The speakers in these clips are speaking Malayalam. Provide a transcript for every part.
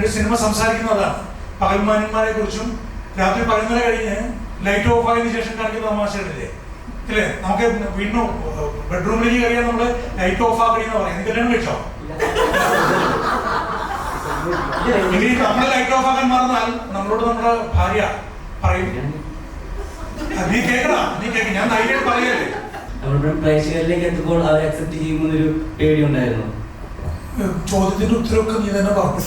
ഇവരുടെ സിനിമ സംസാരിക്കുന്നതാണ് പകൽമാനന്മാരെ കുറിച്ചും രാത്രി പതിനൊന്നര കഴിഞ്ഞ് ലൈറ്റ് ഓഫ് ആയതിനു ശേഷം കാണിക്കുന്ന തമാശകളില്ലേ? ഇല്ലേ? നമുക്ക് വീണ്ടും ബെഡ്റൂമിലേക്ക് കയറിയാൽ നമ്മൾ ലൈറ്റ് ഓഫ് ആക്കണെന്ന് പറയാം. നീ കല്യാണം കഴിച്ചോ? ഇനി നമ്മൾ ലൈറ്റ് ഓഫ് ആക്കാൻ മറന്നാൽ നമ്മളോട് നമ്മുടെ ഭാര്യ പറയും. "ആ, നീ കേക്കടാ നീ കേക്ക്. ഞാൻ ധൈര്യം പറയല്ലേ? പ്രേക്ഷകരിലേക്ക് എത്തുമ്പോൾ അവർ അക്സെപ്റ്റ് ചെയ്യുമെന്നൊരു പേടി ഉണ്ടായിരുന്നു ചോദ്യത്തിന്റെ ഉത്തരവൊക്കെ നീ തന്നെ പറഞ്ഞു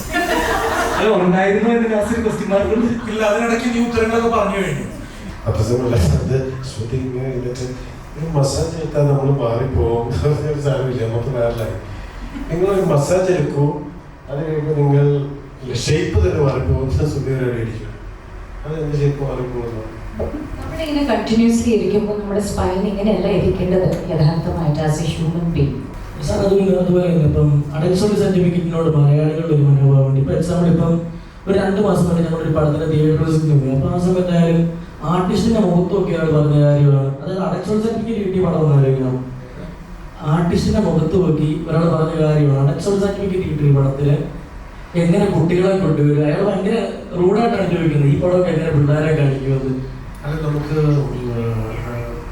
ഉണ്ടായിരുന്നു എന്ന് ക്വസ്റ്റ്യൻ മാർക്കുണ്ട് ഇല്ല അതിനിടയ്ക്ക് നീ ഉത്തരങ്ങളൊക്കെ പറഞ്ഞു കഴിഞ്ഞു. അപ്പസമല്ല അത് ഒരു മസാജ് എടുത്താൽ നമ്മൾ മാറിപ്പോകും ഒരു സാധനമില്ല മൊത്തം വേറെല്ലായി നിങ്ങൾ ഒരു മസാജ് എടുക്കൂ അത് കഴിയുമ്പോൾ നിങ്ങൾ ഷേപ്പ് തന്നെ മാറിപ്പോകും സുഖകരമായിട്ട് ഇരിക്കും. അത് എന്ത് ഷേപ്പ് മാറിപ്പോകുന്നു നമ്മളിങ്ങനെ കണ്ടിന്യൂസ്ലി ഇരിക്കുമ്പോൾ നമ്മുടെ സ്പൈൻ ഇങ്ങനെയല്ല ഇരിക്കേണ്ടത് യഥാർത്ഥമായിട്ട് as a human being sir അതുകൊണ്ട് അതുപോലെ തന്നെ ഇപ്പം അഡൽസോളി സർട്ടിഫിക്കറ്റിനോട് മലയാളികളുടെ ഒരു മനോഭാവമുണ്ട് ഇപ്പം എക്സാമ്പിൾ ഇപ്പം ഒരു രണ്ട് മാസം മുന്നേ ഞങ്ങളൊരു പടത്തിന്റെ തിയേറ്ററിൽ പോയി. അപ്പോൾ ആ സമയത്ത് ആയാലും ആർട്ടിസ്റ്റിന്റെ മുഖത്തൊക്കെയാണ് പറഞ്ഞ കാര്യമാണ്. അതായത് അഡൽസോളി സർട്ടിഫിക്കറ്റ് കിട്ടിയ പടം ഒന്ന് ആലോചിക്കണം. ആർട്ടിസ്റ്റിന്റെ മുഖത്ത് നോക്കി ഒരാൾ പറഞ്ഞ കാര്യമാണ്. അഡൽസോളി സർട്ടിഫിക്കറ്റ് കിട്ടിയ പടത്തിൽ എങ്ങനെ കുട്ടികളെ കൊണ്ടുവരും അയാൾ ഭയങ്കര റൂഡായിട്ടാണ് ചോദിക്കുന്നത്. ഈ പടമൊക്കെ എങ്ങനെ പിള്ളേരെ ഉം,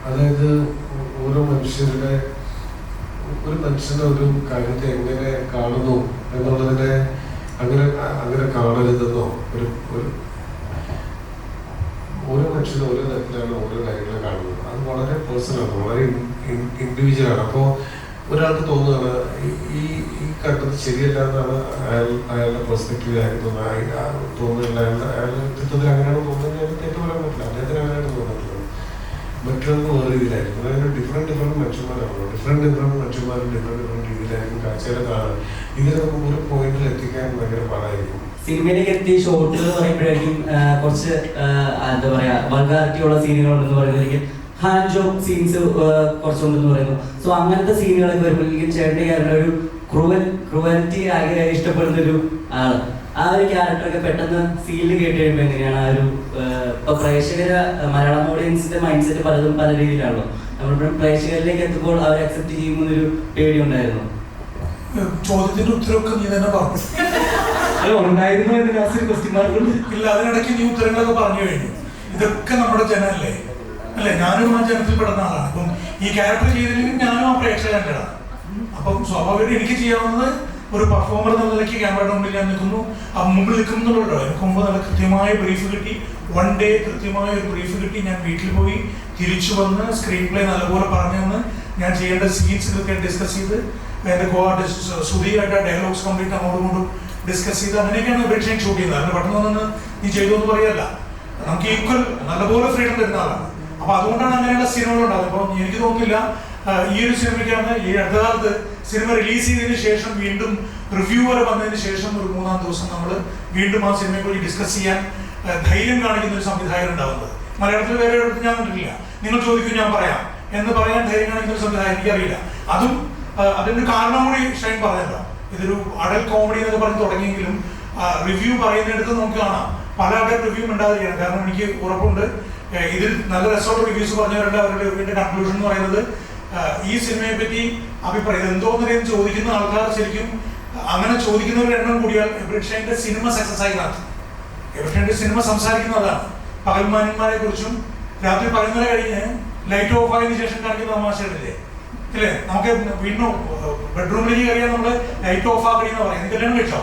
അതായത് ഓരോ മനുഷ്യരുടെ ഒരു മനുഷ്യനെ ഒരു കാര്യത്തെ എങ്ങനെ കാണുന്നു എന്നുള്ളതിനെ അങ്ങനെ അങ്ങനെ കാണരുതെന്നോ? ഒരു ഒരു ഓരോ മനുഷ്യനും ഓരോ തരത്തിലാണ് ഓരോ കാര്യങ്ങളെ കാണുന്നത്. അത് വളരെ പേഴ്സണലാണ് വളരെ ഇൻഡിവിജ്വലാണ് അപ്പോൾ ഒരാൾക്ക് തോന്നുകയാണ് ഈ- ഈ കണ്ടത് ശരിയല്ല എന്നാണ് അയാൾ അയാളുടെ പെർസ്പെക്റ്റീവ് ആയിരുന്നു തോന്നുന്നില്ല അയാളുടെ വ്യക്തിത്വത്തിൽ അങ്ങനെയാണ് തോന്നുന്നത് അയാൾ തെറ്റ് പറയാൻ പറ്റില്ല. അദ്ദേഹത്തിന് തോന്നുന്നത് മറ്റൊന്ന് വേറെ രീതിയിലായിരിക്കും അതായത് ഡിഫറെന്റ് ഡിഫറെന്റ് മനുഷ്യന്മാരാണല്ലോ. ഡിഫറെന്റ് ഡിഫറെന്റ് മനുഷ്യന്മാരും ഡിഫറെന്റ് ഡിഫറെന്റ് രീതിയിലായിരിക്കും കാഴ്ചകളെ കാണാൻ ഇതിനെ നമുക്ക് ഒരു പോയിന്റിൽ എത്തിക്കാൻ ഭയങ്കര പാടായിരിക്കും. സിനിമയിലേക്ക് എത്തിയ ഷോട്ടുകൾ പറയുമ്പോഴേക്കും കുറച്ച് എന്താ പറയാ വൾഗാരിറ്റി ഉള്ള സീനുകൾ ഉണ്ടെന്ന് പറയുന്നതിലേക്ക് ഹാൻഡ് ജോബ് സീൻസ് കുറച്ചുണ്ടെന്ന് പറയുന്നു. സോ അങ്ങനത്തെ സീനുകളൊക്കെ വരുമ്പോഴേക്കും ചേട്ടന്റെ ഒരു ക്രൂവൽ ക്രൂവലിറ്റി ആകെ ഇഷ്ടപ്പെടുന്ന ഒരു ആൾ. ആ ഒരു ക്യാരക്ടറൊക്കെ പെട്ടെന്ന് ഫീൽഡ് കേട്ട് കഴിയുമ്പോൾ എങ്ങനെയാണ്? ആ ഒരു ഇപ്പൊ പ്രേക്ഷകര് മലയാളം ഓഡിയൻസിന്റെ മൈൻഡ് സെറ്റ് പലതും പല രീതിയിലാണല്ലോ. നമ്മളിപ്പോഴും പ്രേക്ഷകരിലേക്ക് എത്തുമ്പോൾ അവർ അക്സെപ്റ്റ് ചെയ്യുമെന്നൊരു പേടി ഉണ്ടായിരുന്നു. ചോദ്യത്തിന്റെ ഉത്തരവൊക്കെ നീ തന്നെ പറഞ്ഞു. അല്ല ഉണ്ടായിരുന്നു ക്വസ്റ്റ്യൻ മാർക്കുണ്ട് ഇല്ല അതിനിടയ്ക്ക് നീ ഉത്തരങ്ങളൊക്കെ പറഞ്ഞു കഴിഞ്ഞു. ഇതൊക്കെ നമ്മുടെ ജനമല്ലേ അല്ലെ? ഞാനും ആ ജനത്തിൽ പെടുന്ന ആളാണ്. അപ്പം ഈ ക്യാരക്ടർ ചെയ്തില്ലെങ്കിൽ ഞാനും ആ പ്രേക്ഷകന്റെതാണ് അപ്പം സ്വാഭാവികമായിട്ട് എനിക്ക് ചെയ്യാവുന്നത് ഒരു പെർഫോമർ എന്ന നിലയ്ക്ക് ക്യാമറയുടെ മുമ്പിൽ ഞാൻ നിൽക്കുന്നു. ആ മുമ്പിൽ നിൽക്കുന്നുള്ളൂ എനിക്ക് മുമ്പ് നല്ല കൃത്യമായ ബ്രീഫ് കിട്ടി. വൺ ഡേ കൃത്യമായ ഒരു ബ്രീഫ് കിട്ടി. ഞാൻ വീട്ടിൽ പോയി തിരിച്ചു വന്ന് സ്ക്രീൻ പ്ലേ നല്ലപോലെ പറഞ്ഞു തന്ന് ഞാൻ ചെയ്യേണ്ട സീൻസ് കൃത്യം ഡിസ്കസ് ചെയ്ത് എന്റെ കോ ആർട്ടിസ്റ്റ് സുധിയായിട്ട് ഡയലോഗ്സ് കംപ്ലീറ്റ് അങ്ങോട്ടും ഇങ്ങോട്ടും ഡിസ്കസ് ചെയ്ത് അങ്ങനെയൊക്കെയാണ് ബ്രിഡ്ജൻ ഷൂട്ട് ചെയ്യുന്നത്. അതിന് പെട്ടെന്ന് നീ ചെയ്തു എന്ന് പറയല്ല. നമുക്ക് ഈക്വൽ നല്ലപോലെ ഫ്രീഡം തരുന്ന ആളാണ്. അപ്പൊ അതുകൊണ്ടാണ് അങ്ങനെയുള്ള സിനിമകൾ ഉണ്ടാകുന്നത് അപ്പം എനിക്ക് തോന്നുന്നില്ല ഈ ഒരു സിനിമയ്ക്കാണ് ഈ അടുത്ത കാലത്ത് സിനിമ റിലീസ് ചെയ്തതിന് ശേഷം വീണ്ടും റിവ്യൂവർ വന്നതിന് ശേഷം ഒരു മൂന്നാം ദിവസം നമ്മൾ വീണ്ടും ആ സിനിമയെ കുറിച്ച് ഡിസ്കസ് ചെയ്യാൻ ധൈര്യം കാണിക്കുന്ന ഒരു സംവിധായകൻ ഉണ്ടാകുന്നത് മലയാളത്തിൽ വേറെ ഒരിടത്ത് ഞാൻ കണ്ടിട്ടില്ല. നിങ്ങൾ ചോദിക്കും ഞാൻ പറയാം. എന്ന് പറയാൻ ധൈര്യം കാണിക്കുന്ന ഒരു സംവിധായകൻ എനിക്കറിയില്ല. അതും അതിന്റെ കാരണം കൂടി ഷൈൻ പറഞ്ഞല്ലോ ഇതൊരു അടൽ കോമഡി എന്നൊക്കെ പറഞ്ഞ് തുടങ്ങിയെങ്കിലും റിവ്യൂ പറയുന്നിടത്ത് നമുക്ക് കാണാം. പല ആൾക്കാർ റിവ്യൂ ഉണ്ടാകുകയാണ് കാരണം എനിക്ക് ഉറപ്പുണ്ട്. ഇതിൽ നല്ല രസമുള്ള റിവ്യൂസ് പറഞ്ഞവരുടെ അവരുടെ കൺക്ലൂഷൻ എന്ന് പറയുന്നത് ഈ സിനിമയെ പറ്റി അഭിപ്രായം എന്തോന്നറിയാൻ ചോദിക്കുന്ന ആൾക്കാർ ശരിക്കും അങ്ങനെ ചോദിക്കുന്നവരുടെ എണ്ണം കൂടിയാൽ എബ്രിഷൈന്റെ സിനിമ സക്സസ് ആയി നടത്തും എബ്രിഷൈന്റെ സിനിമ സംസാരിക്കുന്നതാണ്. പകൽമാന്മാരെ കുറിച്ചും രാത്രി പതിനൊന്നര കഴിഞ്ഞ് ലൈറ്റ് ഓഫ് ആയതിനു ശേഷം കാണിക്കുന്ന തമാശകളില്ലേ? ഇല്ലേ? നമുക്ക് വീണ്ടും ബെഡ്റൂമിലേക്ക് കയറിയാൽ നമ്മൾ ലൈറ്റ് ഓഫ് ആക്കണമെന്ന് പറയാം എന്തെല്ലാം കഴിച്ചോ?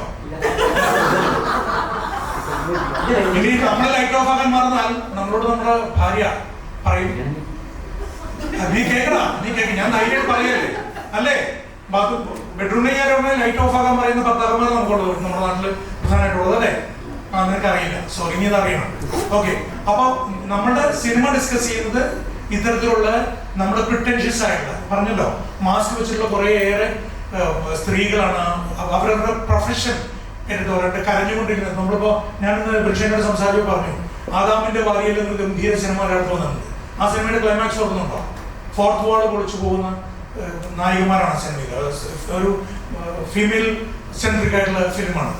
ഇനി നമ്മൾ ലൈറ്റ് ഓഫ് ആക്കാൻ മറന്നാൽ നമ്മളോട് നമ്മുടെ ഭാര്യ പറയും. നീ കേക്കടാ നീ കേക്ക്. ഞാൻ ധൈര്യം പറയല്ലേ? അല്ലേ? ബാത്റൂം ബെഡ്റൂമിൽ ഞാൻ ഉടനെ ലൈറ്റ് ഓഫ് ആക്കാൻ പറയുന്ന ഭർത്താക്കന്മാർ നമുക്കുള്ളത് നമ്മുടെ നാട്ടിൽ പ്രധാനമായിട്ടുള്ളത് അല്ലേ? ആ നിനക്ക് അറിയില്ല. സോറി നീ അറിയണം. ഓക്കെ അപ്പൊ നമ്മുടെ സിനിമ ഡിസ്കസ് ചെയ്യുന്നത് ഇത്തരത്തിലുള്ള നമ്മുടെ പ്രിട്ടൻഷ്യസ് ആയിട്ടുള്ള പറഞ്ഞല്ലോ മാസ്ക് വെച്ചിട്ടുള്ള കുറെ ഏറെ സ്ത്രീകളാണ് അവരവരുടെ പ്രൊഫഷൻ എടുത്ത് പറയട്ടെ കരഞ്ഞുകൊണ്ടിരിക്കുന്നത്. നമ്മളിപ്പോ ഞാൻ വൃക്ഷനോട് സംസാരിച്ചു പറഞ്ഞു ആദാമിന്റെ വാരിയിൽ നിന്ന് ഗംഭീര സിനിമ ഒരാൾക്ക് വന്നിട്ടുണ്ട്. ആ സിനിമയുടെ ക്ലൈമാക്സ് ഓർക്കുന്നുണ്ടോ? ഫോർത്ത് വാൾ പൊളിച്ചു പോകുന്ന നായികമാരാണ് സിനിമയിൽ. ഒരു ഫീമെയിൽ സെൻട്രിക് ആയിട്ടുള്ള ഫിലിമാണ്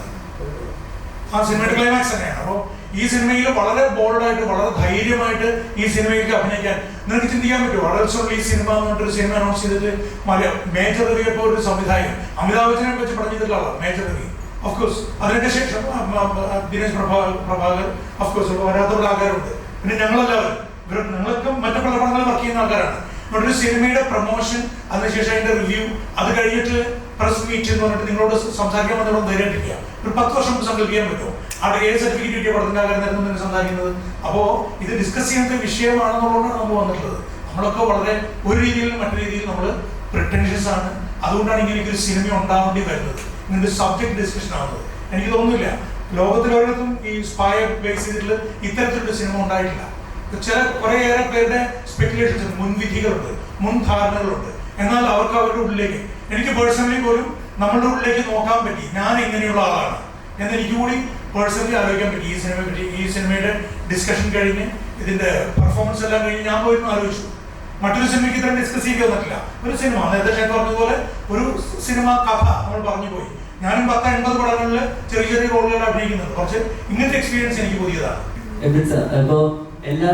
ആ സിനിമയുടെ ക്ലൈമാക്സ് തന്നെയാണ്. അപ്പോൾ ഈ സിനിമയിൽ വളരെ ബോൾഡായിട്ട് വളരെ ധൈര്യമായിട്ട് ഈ സിനിമയ്ക്ക് അഭിനയിക്കാൻ നിങ്ങൾക്ക് ചിന്തിക്കാൻ പറ്റുമോ? വളരെ ഈ സിനിമ എന്നിട്ടൊരു സിനിമ അനൗൺസ് ചെയ്തിട്ട് മലയാളം മേജർ രവി ഇപ്പോൾ ഒരു സംവിധായകൻ അമിതാഭ് ബച്ചനെ വെച്ച് പറഞ്ഞിട്ടുള്ള മേജർ രവി ഓഫ് കോഴ്സ് അതിനൊക്കെ ശേഷം ദിനേശ് പ്രഭാ പ്രഭാകർ ഓഫ് കോഴ്സ് വരാത്തുള്ള ആൾക്കാരുണ്ട് പിന്നെ ഞങ്ങളെല്ലാവരും ഇവർ ഞങ്ങളൊക്കെ മറ്റു പല പടങ്ങളിൽ വർക്ക് ചെയ്യുന്ന ആൾക്കാരാണ്. ഒരു സിനിമയുടെ പ്രൊമോഷൻ അതിനുശേഷം അതിന്റെ റിവ്യൂ അത് കഴിഞ്ഞിട്ട് പ്രസ് മീറ്റ് എന്ന് പറഞ്ഞിട്ട് നിങ്ങളോട് സംസാരിക്കാൻ വന്നോട് ധൈര്യമായിട്ടിരിക്കുക ഒരു പത്ത് വർഷം മുമ്പ് സങ്കല്പിക്കാൻ പറ്റുമോ? അവിടെ ഏത് സർട്ടിഫിക്കറ്റ് കിട്ടിയ പടത്തിന്റെ ആകാരനായിരുന്നു നിങ്ങൾ സംസാരിക്കുന്നത്? അപ്പോ ഇത് ഡിസ്കസ് ചെയ്യുന്ന വിഷയമാണെന്നുള്ളതാണ് നമ്മൾ വന്നിട്ടുള്ളത്. നമ്മളൊക്കെ വളരെ ഒരു രീതിയിൽ മറ്റു രീതിയിൽ നമ്മൾ പ്രിട്ടൻഷ്യസ് ആണ്. അതുകൊണ്ടാണ് ഇങ്ങനെ ഒരു സിനിമ ഉണ്ടാവേണ്ടി വരുന്നത്. ഇങ്ങനെ സബ്ജക്ട് ഡിസ്കഷൻ ആവുന്നത്. എനിക്ക് തോന്നുന്നില്ല. ലോകത്തിലൊരിടത്തും ഈ സ്പായ ബേസ് ചെയ്തിട്ടുള്ള ഇത്തരത്തിലുള്ള സിനിമ ഉണ്ടായിട്ടില്ല. ചില കുറേയേറെ പേരുടെ സ്പെക്കുലേഷൻസ് മുൻവിധികളുണ്ട് മുൻധാരണകളുണ്ട് എന്നാൽ അവർക്ക് അവരുടെ ഉള്ളിലേക്ക്. എനിക്ക് പേഴ്സണലി പോലും നമ്മളുടെ ഉള്ളിലേക്ക് നോക്കാൻ പറ്റി. ഞാൻ ഇങ്ങനെയുള്ള ആളാണ്. എന്ന് എനിക്ക് കൂടി പേഴ്സണലി ആലോചിക്കാൻ പറ്റി. ഈ സിനിമയെ പറ്റി. ഈ സിനിമയുടെ ഡിസ്കഷൻ കഴിഞ്ഞ് ഇതിന്റെ പെർഫോമൻസ് എല്ലാം കഴിഞ്ഞ് ഞാൻ പോയിരുന്നു ആലോചിച്ചു. മറ്റൊരു സിനിമയ്ക്ക് ഇത്രയും ഡിസ്കസ് ചെയ്ത് വന്നിട്ടില്ല. ഒരു സിനിമ നേരത്തെ ഞാൻ പറഞ്ഞതുപോലെ ഒരു സിനിമ കഥ നമ്മൾ പറഞ്ഞു പോയി. ഞാനും പത്ത് എൺപത് പടങ്ങളിൽ ചെറിയ ചെറിയ റോളുകൾ അഭിനയിക്കുന്നത്. പക്ഷെ ഇങ്ങനത്തെ എക്സ്പീരിയൻസ് എനിക്ക് പുതിയതാണ്. എല്ലാ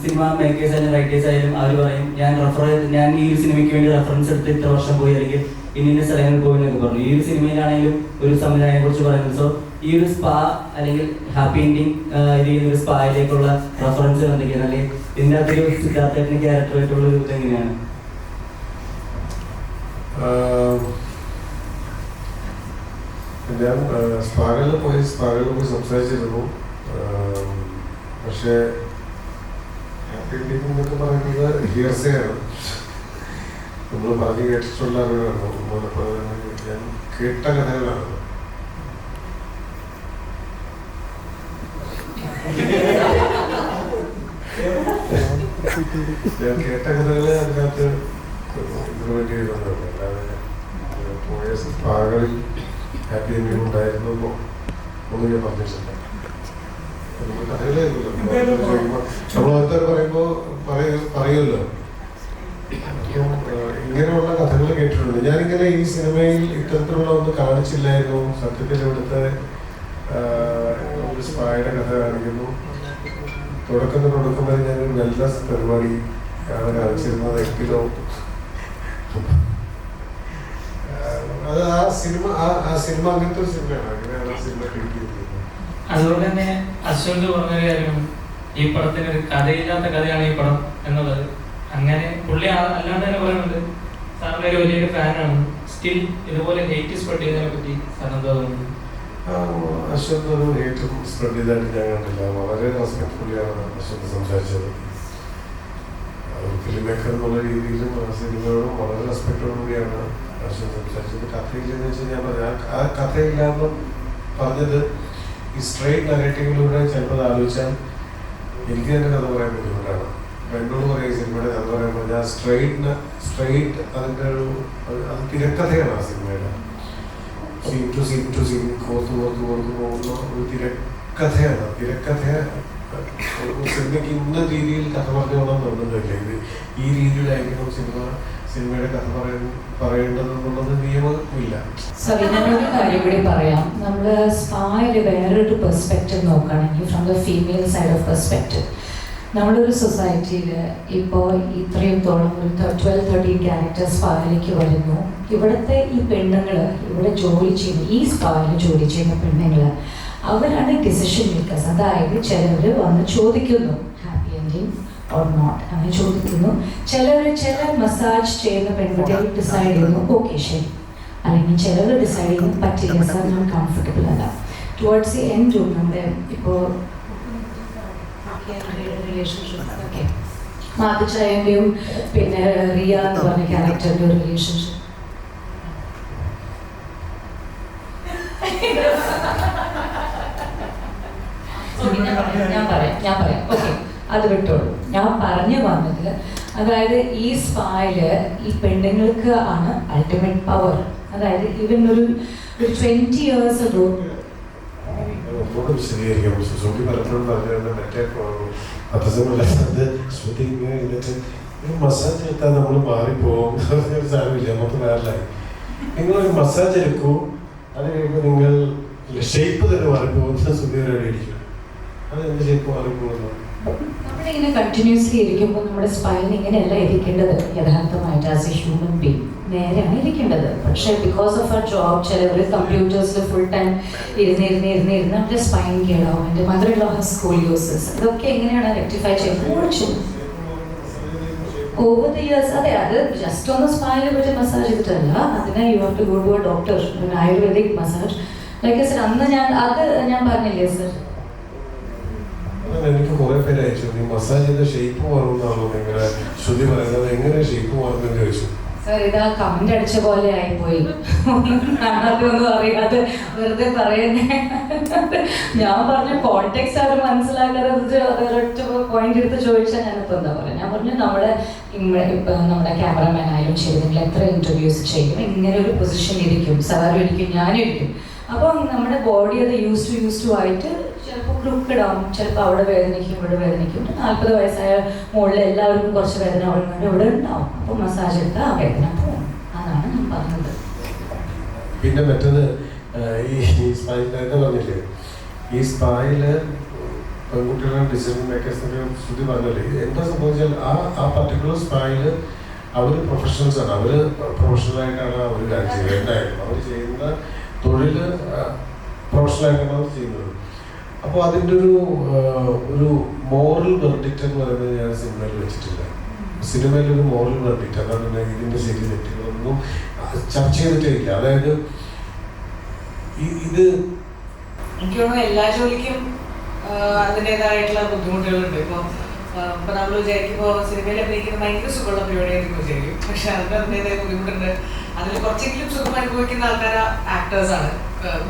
സിനിമ മേക്കേഴ്സ് ആയാലും റൈറ്റേഴ്സ് ആയാലും അവർ പറയും ഞാൻ റെഫർ ഞാൻ ഈ ഒരു സിനിമയ്ക്ക് വേണ്ടി റെഫറൻസ് എടുത്ത് ഇത്ര വർഷം പോയി അല്ലെങ്കിൽ ഇന്ന ഇന്ന സ്ഥലങ്ങളിൽ പോയി എന്നൊക്കെ പറഞ്ഞു. ഈ ഒരു സിനിമയിലാണെങ്കിലും ഒരു സംവിധായകനെ കുറിച്ച് പറയുന്നത്. സോ ഈ ഒരു സ്പാ അല്ലെങ്കിൽ ഹാപ്പി എൻഡിങ് രീതിയിൽ ഒരു സ്പായിലേക്കുള്ള റെഫറൻസ് എന്തൊക്കെയാണ്? അല്ലെങ്കിൽ ഇതിന്റെ അകത്തൊരു സിദ്ധാർത്ഥത്തിന് ക്യാരക്ടറായിട്ടുള്ള ഒരു ഇത് എങ്ങനെയാണ്? ആഹ് ഞാൻ സ്പാകളിൽ പോയി സ്പാകളിൽ പോയി സംസാരിച്ചിരുന്നു. പക്ഷേ ഹാപ്പി എൻഡിങ് എന്നൊക്കെ പറയുന്നത് ഹിയർസെയാണ് നമ്മൾ പറഞ്ഞു കേട്ടിട്ടുള്ള അറിവാണ്. ഞാൻ കേട്ട കഥകളാണ്. ഞാൻ കേട്ട കഥകളെ അതിനകത്ത് ഇതിനു വേണ്ടി അല്ലാതെ പോയ സ്പാകളിൽ ഹാപ്പി എൻഡിങ് ഉണ്ടായിരുന്നു ഒന്നും ഞാൻ പറഞ്ഞിട്ടില്ല. ഇങ്ങനെയുള്ള കഥകൾ കേട്ടിട്ടുണ്ട്. ഞാനിങ്ങനെ ഈ സിനിമയിൽ ഇത്തരത്തിലുള്ള ഒന്ന് കാണിച്ചില്ലായിരുന്നു. സത്യത്തിൽ ഇവിടുത്തെ ഒരു സ്പായുടെ കഥ കാണിക്കുന്നു. തുടക്കത്തിൽ വരെ ഞാൻ നല്ല പരിപാടി ആണ് കാണിച്ചിരുന്നത് എങ്കിലോ. അത് ആ സിനിമ ആ സിനിമ അങ്ങനത്തെ ഒരു സിനിമയാണ്. അങ്ങനെയാണ് ആ സിനിമ കിട്ടിയത് അതുകൊണ്ട് തന്നെ അശ്വന്ത് പറഞ്ഞൊരു കാര്യം ഈ പടത്തിന് ഒരു കഥയില്ലാത്ത കഥയാണ് ഈ പടം എന്നുള്ളത്. അങ്ങനെ പുള്ളി അല്ലാണ്ട് തന്നെ പറയുന്നുണ്ട്. സാറിന്റെ ഒരു വലിയൊരു ഫാനാണ്. സ്റ്റിൽ ഇതുപോലെ ഹേറ്റ് സ്പ്രെഡ് ചെയ്തതിനെ പറ്റി സാറിന് തോന്നുന്നു? പറഞ്ഞു പറഞ്ഞത് ഈ സ്ട്രേറ്റ് നെഗറ്റീവിലൂടെ ചിലപ്പോൾ ആലോചിച്ചാൽ എനിക്ക് തന്നെ കഥ പറയാൻ ബുദ്ധിമുട്ടാണ്. എന്നോട് പറയും ഈ സിനിമയുടെ കഥ പറയുമ്പോൾ ഞാൻ സ്ട്രേറ്റ് സ്ട്രേറ്റ് അതിന്റെ ഒരു അത് തിരക്കഥയാണ് ആ സിനിമയുടെ. Scene to scene to scene കോർത്ത് കോർത്ത് കോർത്ത് പോകുന്ന ഒരു തിരക്കഥയാണ്. തിരക്കഥ സിനിമയ്ക്ക് ഇന്ന രീതിയിൽ കഥ പറഞ്ഞോളാം തോന്നുന്നില്ല. ഇത് ഈ രീതിയിലായിരിക്കണം സിനിമ സിനിമയുടെ കഥ പറയുന്നു പറയേണ്ടതെന്നുള്ളത് നിയമമില്ല ഞാനൊരു കാര്യം കൂടി പറയാം. നമ്മൾ സ്പായിൽ വേറൊരു പെർസ്പെക്റ്റീവ് നോക്കുകയാണെങ്കിൽ from the female side of perspective നമ്മളൊരു സൊസൈറ്റിയിൽ ഇപ്പോൾ ഇത്രയും തോളം ഒരു ട്വൽവ് തേർട്ടീൻ ക്യാരക്ടേഴ്സ് സ്പായിലേക്ക് വരുന്നു. ഇവിടുത്തെ ഈ പെണ്ണുങ്ങൾ ഇവിടെ ജോലി ചെയ്യുന്ന ഈ സ്പായിൽ ജോലി ചെയ്യുന്ന പെണ്ണുങ്ങൾ അവരാണ് ഡിസിഷൻ മേക്കേഴ്സ് അതായത് ചിലവർ വന്ന് ചോദിക്കുന്നു ഹാപ്പി എൻഡിങ് ഓർ നോട്ട് അങ്ങനെ ചോദിക്കുന്നു. ചിലർ ചില മസാജ് ചെയ്യുന്ന പെൺകുട്ടികൾ ഡിസൈഡ് ചെയ്യുന്നു ഓക്കെ ശരി. അല്ലെങ്കിൽ ചിലർ ഡിസൈഡ് ചെയ്യുന്നു പറ്റില്ല സാർ ഞാൻ കംഫർട്ടബിൾ അല്ല. ടുവേർഡ്സ് ദി എൻഡ് നമ്മുടെ ഇപ്പോൾ റിലേഷൻഷിപ്പ് പിന്നെ റിയ എന്ന് പറഞ്ഞ ക്യാരക്ടറിന്റെ ഒരു റിലേഷൻഷിപ്പ് ഞാൻ പറയാം ഞാൻ പറയാം. ഓക്കെ അത് വിട്ടോളൂ. ഞാൻ പറഞ്ഞു വന്നത് അതായത് ഈ സ്പായിൽ ഈ പെണ്ണുങ്ങൾക്ക് ആണ് അൾട്ടിമേറ്റ് പവർ അതായത് ഇവൻ ഒരു ഒരു ട്വന്റി ഇയേഴ്സ് അഗോ മസാജ് എടുത്താൽ നമ്മൾ മാറിപ്പോകും മസാജ് എടുക്കൂ അത് കഴിയുമ്പോൾ നിങ്ങൾ ഷേപ്പ് തന്നെ മാറിപ്പോകുന്ന അത് എന്ത് ഷേപ്പ് മാറിപ്പോകുന്നു? നമ്മളിങ്ങനെ കണ്ടിന്യൂസ്ലി ഇരിക്കുമ്പോൾ നമ്മുടെ സ്പൈൻ ഇങ്ങനെയല്ല ഇരിക്കേണ്ടത് യഥാർത്ഥമായിട്ട് ആസ് എ ഹ്യൂമൻ ബീങ് നേരെയാണ് ഇരിക്കേണ്ടത്. പക്ഷേ ബിക്കോസ് ഓഫ് ആ ജോബ് ചിലവർ കമ്പ്യൂട്ടേഴ്സിൽ ഫുൾ ടൈം ഇരുന്ന് ഇരുന്ന് ഇരുന്ന് ഇരുന്ന് അവരുടെ സ്പൈൻ കേടാവും എന്റെ മദർ ലോ ഹാസ് ഇതൊക്കെ എങ്ങനെയാണ് റെക്ടിഫൈ ചെയ്യുന്നത്? ഓടിച്ചു ഓവർ ദ ഇയേഴ്സ് അതെ അത് ജസ്റ്റ് ഒന്ന് സ്പൈനിൽ പറ്റി മസാജ് ചെയ്തിട്ടല്ല. അതിന് you have to go to a doctor Ayurvedic massage like sir അന്ന് ഞാൻ അത് ഞാൻ പറഞ്ഞില്ലേ സർ എനിക്ക് കുറെ പേര് അയച്ചു. നീ മസാജ് ചെയ്ത ഷേപ്പ് മാറുന്നതാണോ നിങ്ങളുടെ ശ്രുതി പറയുന്നത്? എങ്ങനെ ഷേപ്പ് മാറുന്നെന്ന് ചോദിച്ചു. സാർ ഇത് ആ കമന്റ് അടിച്ച പോലെ ആയിപ്പോയി. കാണാതെ അറിയാതെ വെറുതെ പറയുന്നേ. ഞാൻ പറഞ്ഞ കോണ്ടെക്സ്റ്റ് അവർ മനസ്സിലാക്കാതെ ഒരൊറ്റ പോയിന്റ് എടുത്ത് ചോദിച്ചാൽ ഞാനിപ്പോ എന്താ പറയാ? ഞാൻ പറഞ്ഞു നമ്മുടെ ഇപ്പൊ നമ്മുടെ ക്യാമറമാൻ ആയാലും ശരി നിങ്ങൾ എത്ര ഇന്റർവ്യൂസ് ചെയ്യും? ഇങ്ങനെ ഒരു പൊസിഷൻ ഇരിക്കും. സാറും ഇരിക്കും ഞാനും ഇരിക്കും. അപ്പോൾ നമ്മുടെ ബോഡി അത് യൂസ് ടു യൂസ് ടു ആയിട്ട് ചിലപ്പോൾ ക്രൂക്കഡ് ആവും ചിലപ്പോൾ അവിടെ വേദനിക്കും ഇവിടെ വേദനിക്കും. നാൽപ്പത് വയസ്സായ മുകളിൽ എല്ലാവർക്കും കുറച്ച് വേദന അവിടെ ഇവിടെ ഉണ്ടാവും. അപ്പോൾ മസാജ് എടുത്താൽ ആ വേദന പോകും. അതാണ് ഞാൻ പറഞ്ഞത്. പിന്നെ മറ്റത് ഈ പറഞ്ഞില്ലേ? ഈ സ്പൈൽ പെൺകുട്ടികളുടെ ഡിസിഷൻ മേക്കേഴ്സിന്റെ ശ്രുതി പറഞ്ഞല്ലേ? എന്താ സംഭവിച്ചാൽ ആ ആ പർട്ടിക്കുലർ സ്പൈൽ അവർ പ്രൊഫഷണൽസ് ആണ്. അവർ പ്രൊഫഷണൽ ആയിട്ടാണ് അവർ കാര്യം ചെയ്യുന്നത്. എന്തായാലും അവർ ചെയ്യുന്ന തൊഴിൽ പ്രൊഫഷണൽ ആയിട്ടാണ് അവർ ചെയ്യുന്നത്. അപ്പോൾ അതിന്റെ ഒരു ഒരു മോറൽ വെർഡിക്റ്റ് എന്ന് പറയുന്നത് ഞാൻ സിനിമയിൽ വെച്ചിട്ടില്ല. സിനിമയിൽ ഒരു മോറൽ വെർഡിക്റ്റ് അതാണ് ഇതിന്റെ ശരി തെറ്റുകളൊന്നും ചർച്ച ചെയ്തിട്ടേ ഇല്ല അതായത് ഇത് എനിക്ക് തോന്നുന്നു എല്ലാ ജോലിക്കും അതിന്റെതായിട്ടുള്ള ബുദ്ധിമുട്ടുകളുണ്ട്. ഇപ്പോൾ ഇപ്പൊ നമ്മൾ വിചാരിക്കുമ്പോൾ സിനിമയിൽ അഭിനയിക്കുന്ന ഭയങ്കര സുഖമുള്ള പരിപാടിയായിരിക്കും വിചാരിക്കും. പക്ഷെ അതിന് അതിന്റെതായ ബുദ്ധിമുട്ടുണ്ട്. അതിൽ കുറച്ചെങ്കിലും സുഖം അനുഭവിക്കുന്ന ആൾക്കാർ ആക്ടേഴ്സാണ്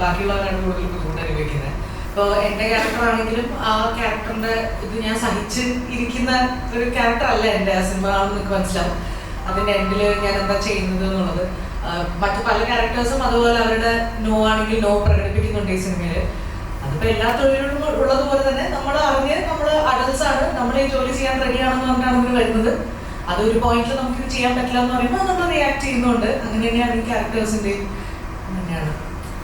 ബാക്കിയുള്ളവരാണ് കൂടുതൽ ബുദ്ധിമുട്ട് അനുഭവിക്കുന്നത്. ഇപ്പോൾ എന്റെ ക്യാരക്ടർ ആണെങ്കിലും ആ ക്യാരക്ടറിന്റെ ഇത് ഞാൻ സഹിച്ച് ഇരിക്കുന്ന ഒരു ക്യാരക്ടർ അല്ല എന്റെ ആ സിനിമ ആണെന്ന് എനിക്ക് മനസ്സിലാവും. അതിന്റെ എൻഡിൽ ഞാൻ എന്താ ചെയ്യുന്നത് എന്നുള്ളത്. മറ്റു പല ക്യാരക്ടേഴ്സും അതുപോലെ അവരുടെ നോ ആണെങ്കിൽ നോ പ്രകടിപ്പിക്കുന്നുണ്ട് ഈ സിനിമയിൽ അതിപ്പോ എല്ലാ തൊഴിലും ഉള്ളതുപോലെ തന്നെ നമ്മൾ അറിഞ്ഞ് നമ്മൾ അഡൽസ് ആണ്. നമ്മൾ ഈ ജോലി ചെയ്യാൻ റെഡിയാണെന്ന് പറഞ്ഞാണ് നമ്മൾ വരുന്നത്. അത് ഒരു പോയിന്റിൽ നമുക്ക് ചെയ്യാൻ പറ്റില്ല എന്ന് പറയുമ്പോൾ നമ്മൾ റിയാക്ട് ചെയ്യുന്നുണ്ട്. അങ്ങനെ തന്നെയാണ് ഈ ക്യാരക്ടേഴ്സിന്റെയും അങ്ങനെയാണ്